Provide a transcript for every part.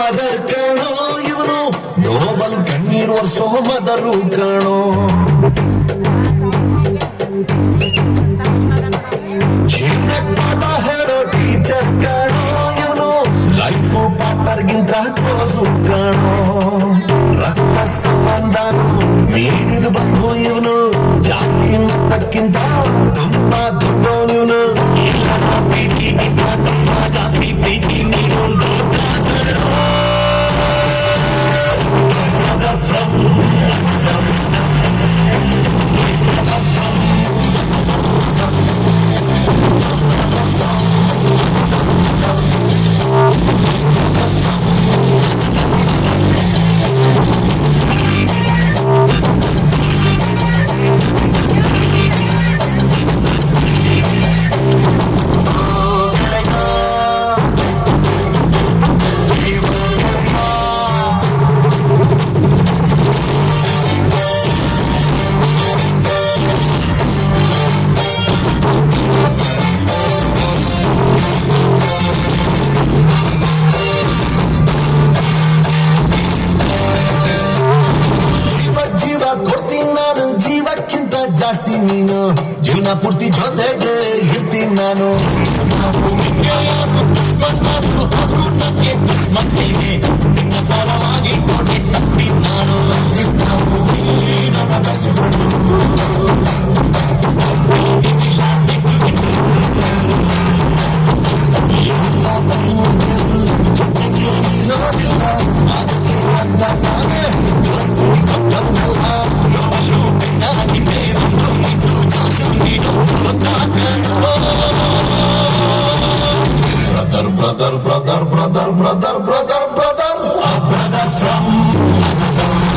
Father ಕಾಣೋ ಇವನು Nobel ಕಣ್ಣೀರ್ ವರ್ಷೋ ಮದರು ಕಾಣೋ ಜೀವನಕ್ ಪಾಠ ಹೇಳೋ ಟೀಚರ್ ಕಾಣೋ ಇವನು ಲೈಫು ಪಾರ್ಟ್ನರ್ಗಿಂತ ಕ್ಲೋಸು ಕಾಣೋ ರಕ್ತ ಸಂಬಂಧ ಮೀರಿದು ಬಂಧು ಇವನು ಜಾತಿ ಮತಕ್ಕಿಂತ ಗೆಲ್ತಿ ನಾನು ಜೀವಕ್ಕಿಂತ ಜಾಸ್ತಿ ನೀನು. ಜೀವನ ಪೂರ್ತಿ ಜೊತೆಗೆ ಇರ್ತಿ ನಾನು. ಅವರು ನನಗೆ ಕಿಸ್ಮತ್ತೇನೆ ನಿನ್ನ ಪರವಾಗಿ ಕೊಡೆ ತಪ್ಪಿ ನಾನು. ನನ್ನ ಬೆಸ್ಟ್ ಫ್ರೆಂಡ್ ಜೊತೆಗೆ ಇರೋದಿಲ್ಲ. ಅದಕ್ಕೆ ನನ್ನ brother, brother, brother, brother, brother, brother, brother from another.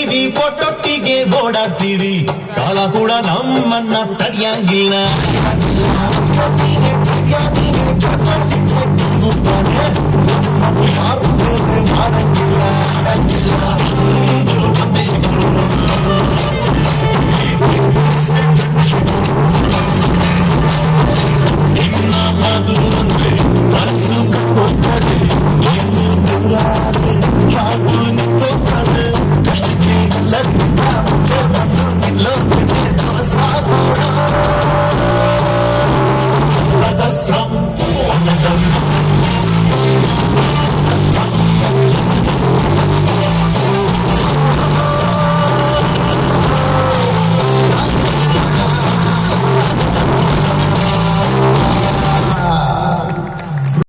Share ಪೊಟ್ಟೊಟ್ಟಿಗೆ ಓಡಾಡ್ತೀವಿ. ಕಾಲ ಕೂಡ ನಮ್ಮನ್ನ ತಡಿಯಂಗಿಲ್ಲ.